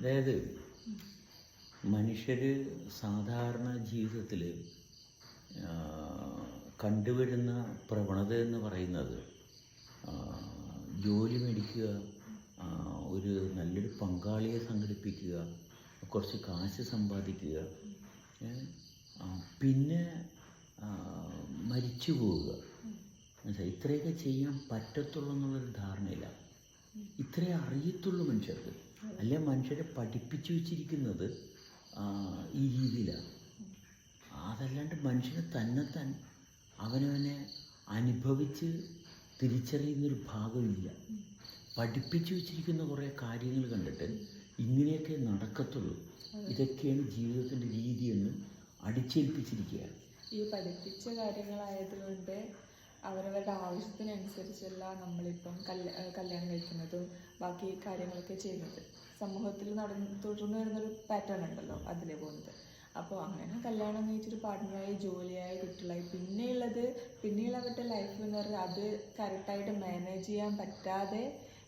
അതായത് മനുഷ്യർ സാധാരണ ജീവിതത്തിൽ കണ്ടുവരുന്ന പ്രവണത എന്ന് പറയുന്നത് ജോലി മേടിക്കുക ഒരു നല്ലൊരു പങ്കാളിയെ സംഘടിപ്പിക്കുക കുറച്ച് കാശ് സമ്പാദിക്കുക പിന്നെ മരിച്ചു പോവുക. മനസ്സിലായി? ഇത്രയൊക്കെ ചെയ്യാൻ പറ്റത്തുള്ളൂ എന്നുള്ളൊരു ധാരണയില്ല. ഇത്രയേ അറിയത്തുള്ളൂ മനുഷ്യർക്ക്. അല്ലെ മനുഷ്യരെ പഠിപ്പിച്ചു വെച്ചിരിക്കുന്നത് ഈ രീതിയിലാണ് അതല്ലാണ്ട് മനുഷ്യനെ തന്നെത്താൻ അവനവനെ അനുഭവിച്ച് തിരിച്ചറിയുന്നൊരു ഭാഗമില്ല. പഠിപ്പിച്ചു വെച്ചിരിക്കുന്ന കുറേ കാര്യങ്ങൾ കണ്ടിട്ട് ഇങ്ങനെയൊക്കെ നടക്കത്തുള്ളൂ. ഇതൊക്കെയാണ് ജീവിതത്തിന്റെ രീതിയെന്ന് അടിച്ചേൽപ്പിച്ചിരിക്കുകയാണ്. ഈ പഠിപ്പിച്ച കാര്യങ്ങളായതുകൊണ്ട് അവരവരുടെ ആവശ്യത്തിനനുസരിച്ചല്ല നമ്മളിപ്പം കല്യ കല്യാണം കഴിക്കുന്നതും ബാക്കി കാര്യങ്ങളൊക്കെ ചെയ്യുന്നത്. സമൂഹത്തിൽ നടന്ന് തുടർന്ന് വരുന്നൊരു പാറ്റേൺ ഉണ്ടല്ലോ അതിലേ പോകുന്നത്. അപ്പോൾ അങ്ങനെ കല്യാണം കഴിച്ചൊരു പാർട്ട്ണറായി ജോലിയായി കുട്ടികളായി പിന്നെയുള്ളത് പിന്നെയുള്ള അവരുടെ ലൈഫ് എന്ന് പറഞ്ഞാൽ അത് കറക്റ്റായിട്ട് മാനേജ് ചെയ്യാൻ പറ്റാതെ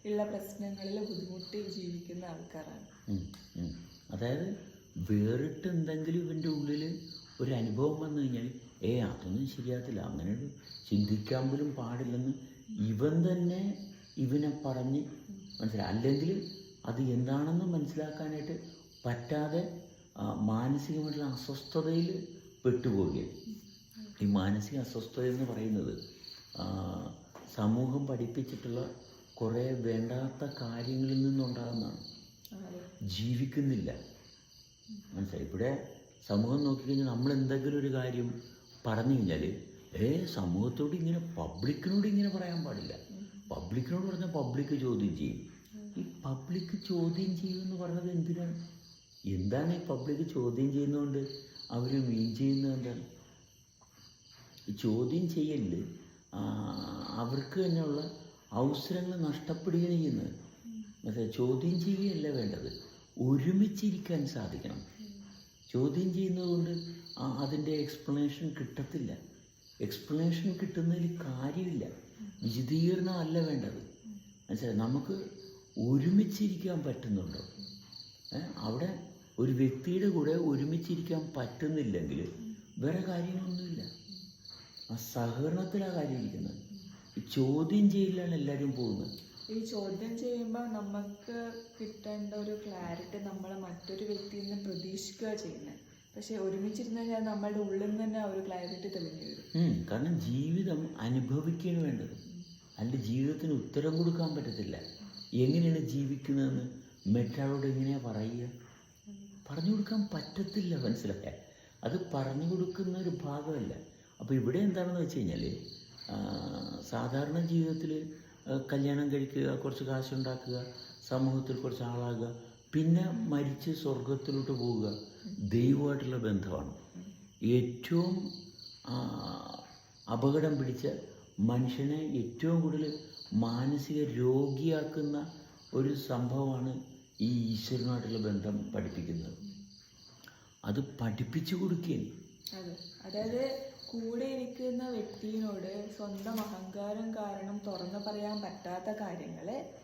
ഉള്ള പ്രശ്നങ്ങളിൽ ബുദ്ധിമുട്ടി ജീവിക്കുന്ന ആൾക്കാരാണ്. അതായത് വേറിട്ട് എന്തെങ്കിലും ഒരു അനുഭവം വന്നു കഴിഞ്ഞാൽ ഏ അതൊന്നും ശരിയാകത്തില്ല. അങ്ങനെ ഒരു ചിന്തിക്കാൻ പോലും പാടില്ലെന്ന് ഇവൻ തന്നെ ഇവനെ പറഞ്ഞ് മനസ്സിലായി അല്ലെങ്കിൽ അത് എന്താണെന്ന് മനസ്സിലാക്കാനായിട്ട് പറ്റാതെ മാനസികമായിട്ടുള്ള അസ്വസ്ഥതയിൽ പെട്ടുപോവുകയാണ്. ഈ മാനസിക അസ്വസ്ഥത എന്ന് പറയുന്നത് സമൂഹം പഠിപ്പിച്ചിട്ടുള്ള കുറേ വേണ്ടാത്ത കാര്യങ്ങളിൽ നിന്നുണ്ടാകുന്നതാണ്. ജീവിക്കുന്നില്ല. മനസ്സിലായി? ഇവിടെ സമൂഹം നോക്കിക്കഴിഞ്ഞാൽ നമ്മൾ എന്തെങ്കിലും ഒരു കാര്യം പറഞ്ഞു കഴിഞ്ഞാൽ ഏ സമൂഹത്തോട് ഇങ്ങനെ പബ്ലിക്കിനോട് ഇങ്ങനെ പറയാൻ പാടില്ല. പബ്ലിക്കിനോട് പറഞ്ഞാൽ പബ്ലിക് ചോദ്യം ചെയ്യും. ഈ പബ്ലിക് ചോദ്യം ചെയ്യും എന്ന് പറഞ്ഞത് എന്തിനാണ്? എന്താണ് ഈ പബ്ലിക് ചോദ്യം ചെയ്യുന്നതുകൊണ്ട്? അവർ മീൻ ചെയ്യുന്നത് എന്താണ്? ചോദ്യം ചെയ്യൽ അവർക്ക് തന്നെയുള്ള അവസരങ്ങൾ നഷ്ടപ്പെടുകയാണ് ചെയ്യുന്നത്. ചോദ്യം ചെയ്യുകയല്ല വേണ്ടത്? ഒരുമിച്ചിരിക്കാൻ സാധിക്കണം. ചോദ്യം ചെയ്യുന്നതുകൊണ്ട് അതിന്റെ എക്സ്പ്ലനേഷൻ കിട്ടത്തില്ല. എക്സ്പ്ലനേഷൻ കിട്ടുന്നതിൽ കാര്യമില്ല. വിശദീകരണം അല്ല വേണ്ടത്. മനസ്സിലായി? നമുക്ക് ഒരുമിച്ചിരിക്കാൻ പറ്റുന്നുണ്ടോ? അവിടെ ഒരു വ്യക്തിയുടെ കൂടെ ഒരുമിച്ചിരിക്കാൻ പറ്റുന്നില്ലെങ്കിൽ വേറെ കാര്യങ്ങളൊന്നുമില്ല. ആ സഹകരണത്തിലാണ് കാര്യം ഇരിക്കുന്നത് ചോദ്യം ചെയ്യലാണ് എല്ലാവരും പോകുന്നത്. ഈ ചോദ്യം ചെയ്യുമ്പോൾ നമുക്ക് കിട്ടേണ്ട ഒരു ക്ലാരിറ്റി നമ്മൾ മറ്റൊരു വ്യക്തിയിൽ നിന്ന് പ്രതീക്ഷിക്കുക ചെയ്യുന്നത് പക്ഷെ ഒരുമിച്ചിരുന്ന് കഴിഞ്ഞാൽ നമ്മളുടെ ഉള്ളിൽ നിന്ന് തന്നെ ഒരു ക്ലാരിറ്റി തെളിഞ്ഞു വരും. കാരണം ജീവിതം അനുഭവിക്കുകയാണ് വേണ്ടത്. അതിന്റെ ജീവിതത്തിന് ഉത്തരം കൊടുക്കാൻ പറ്റത്തില്ല. എങ്ങനെയാണ് ജീവിക്കുന്നതെന്ന് മറ്റൊരാളോട് എങ്ങനെയാണ് പറയുക? പറഞ്ഞു കൊടുക്കാൻ പറ്റത്തില്ല മനസ്സിലാക്കാൻ അത് പറഞ്ഞു കൊടുക്കുന്ന ഒരു ഭാഗമല്ല. അപ്പോൾ ഇവിടെ എന്താണെന്ന് വെച്ച് കഴിഞ്ഞാൽ സാധാരണ ജീവിതത്തിൽ കല്യാണം കഴിക്കുക കുറച്ച് കാശുണ്ടാക്കുക സമൂഹത്തിൽ കുറച്ച് ആളാകുക പിന്നെ മരിച്ച് സ്വർഗത്തിലോട്ട് പോവുക ദൈവമായിട്ടുള്ള ബന്ധമാണ്. ഏറ്റവും അപകടം പിടിച്ച മനുഷ്യനെ ഏറ്റവും കൂടുതൽ മാനസിക രോഗിയാക്കുന്ന ഒരു സംഭവമാണ് ഈ ഈശ്വരനായിട്ടുള്ള ബന്ധം പഠിപ്പിക്കുന്നത്. അത് പഠിപ്പിച്ചു കൊടുക്കുകയാണ്. അതെ. അതായത് കൂടെ ഇരിക്കുന്ന വ്യക്തിയോട് സ്വന്തം അഹങ്കാരം കാരണം തുറന്നു പറയാൻ പറ്റാത്ത കാര്യങ്ങളെ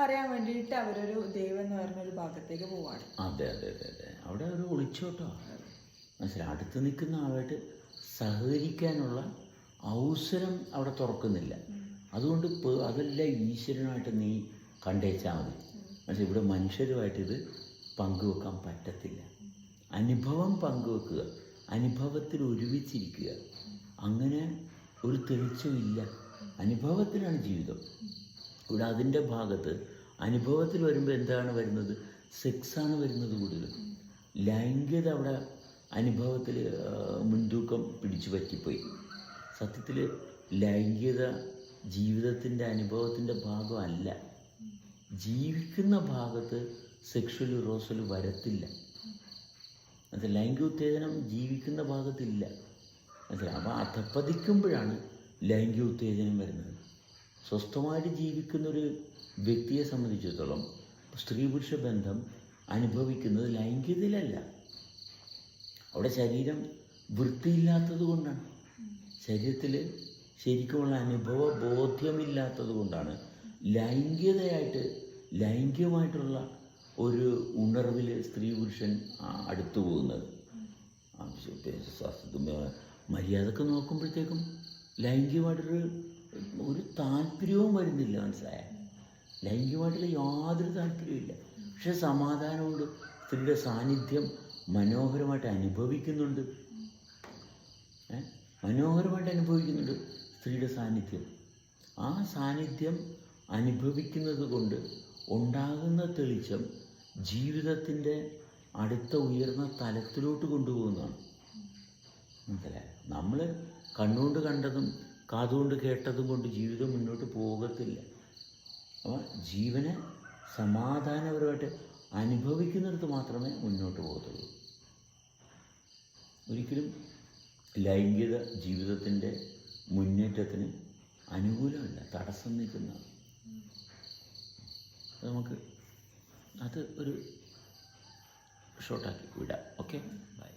പറയാൻ വേണ്ടിയിട്ട് അവരൊരു ദൈവം എന്ന് പറഞ്ഞ ഒരു ഭാഗത്തേക്ക് പോവാണ്. അതെ അതെ അതെ അതെ. അവിടെ ഒരു ഒളിച്ചോട്ടോ? മനസ്സിലായി. അടുത്ത് നിൽക്കുന്ന ആളായിട്ട് സഹകരിക്കാനുള്ള അവസരം അവിടെ തുറക്കുന്നില്ല. അതുകൊണ്ട് അതെല്ലാം ഈശ്വരനായിട്ട് നീ കണ്ടേച്ചാൽ മതി. പക്ഷേ ഇവിടെ മനുഷ്യരുമായിട്ട് ഇത് പങ്കുവെക്കാൻ പറ്റത്തില്ല. അനുഭവം പങ്കുവെക്കുക. അനുഭവത്തിൽ ഒരുമിച്ചിരിക്കുക അങ്ങനെ ഒരു തെളിച്ചമില്ല അനുഭവത്തിലാണ് ജീവിതം. ഇവിടെ അതിന്റെ ഭാഗത്ത് അനുഭവത്തിൽ വരുമ്പോൾ എന്താണ് വരുന്നത്? സെക്സാണ് വരുന്നത് കൂടുതലും. ലൈംഗികത അവിടെ അനുഭവത്തിൽ മുൻതൂക്കം പിടിച്ചു പറ്റിപ്പോയി. സത്യത്തിൽ ലൈംഗികത ജീവിതത്തിന്റെ അനുഭവത്തിന്റെ ഭാഗമല്ല. ജീവിക്കുന്ന ഭാഗത്ത് സെക്ഷൽ ഇറോസൽ വരത്തില്ല. അത് ലൈംഗിക ഉത്തേജനം ജീവിക്കുന്ന ഭാഗത്തില്ല. മനസ്സിലായി അപ്പോൾ അധപ്പതിക്കുമ്പോഴാണ് ലൈംഗിക ഉത്തേജനം വരുന്നത്. സ്വസ്ഥമായിട്ട് ജീവിക്കുന്ന ഒരു വ്യക്തിയെ സംബന്ധിച്ചിടത്തോളം സ്ത്രീ പുരുഷ ബന്ധം അനുഭവിക്കുന്നത് ലൈംഗികതയിലല്ല. അവിടെ ശരീരം വൃത്തിയില്ലാത്തത് കൊണ്ടാണ്. ശരീരത്തിൽ ശരിക്കുമുള്ള അനുഭവ ബോധ്യമില്ലാത്തത് കൊണ്ടാണ് ലൈംഗികതയായിട്ട് ലൈംഗികമായിട്ടുള്ള ഒരു ഉണർവിൽ സ്ത്രീ പുരുഷൻ അടുത്തു പോകുന്നത്. മര്യാദയ്ക്ക് നോക്കുമ്പോഴത്തേക്കും ലൈംഗികമായിട്ടൊരു ഒരു താല്പര്യവും വരുന്നില്ല മനസ്സിലായ? ലൈംഗികമായിട്ടുള്ള യാതൊരു താല്പര്യമില്ല പക്ഷെ സമാധാനമുണ്ട്. സ്ത്രീയുടെ സാന്നിധ്യം മനോഹരമായിട്ട് അനുഭവിക്കുന്നുണ്ട്? മനോഹരമായിട്ട് അനുഭവിക്കുന്നുണ്ട് സ്ത്രീയുടെ സാന്നിധ്യം. ആ സാന്നിധ്യം അനുഭവിക്കുന്നത് കൊണ്ട് ഉണ്ടാകുന്ന തെളിച്ചം ജീവിതത്തിന്റെ അടുത്ത ഉയർന്ന തലത്തിലോട്ട് കൊണ്ടുപോകുന്നതാണ്. മനസ്സിലായി? നമ്മൾ കണ്ണുകൊണ്ട് കണ്ടതും കാതുകൊണ്ട് കേട്ടതും കൊണ്ട് ജീവിതം മുന്നോട്ട് പോകത്തില്ല. അപ്പോൾ ജീവനെ സമാധാനപരമായിട്ട് അനുഭവിക്കുന്നിടത്ത് മാത്രമേ മുന്നോട്ട് പോകത്തുള്ളൂ. ഒരിക്കലും ലൈംഗിക ജീവിതത്തിന്റെ മുന്നേറ്റത്തിന് അനുകൂലമല്ല തടസ്സം നിൽക്കുന്നതാണ്. നമുക്ക് അത് ഒരു ഷോർട്ടാക്കി വിടാം. Okay bye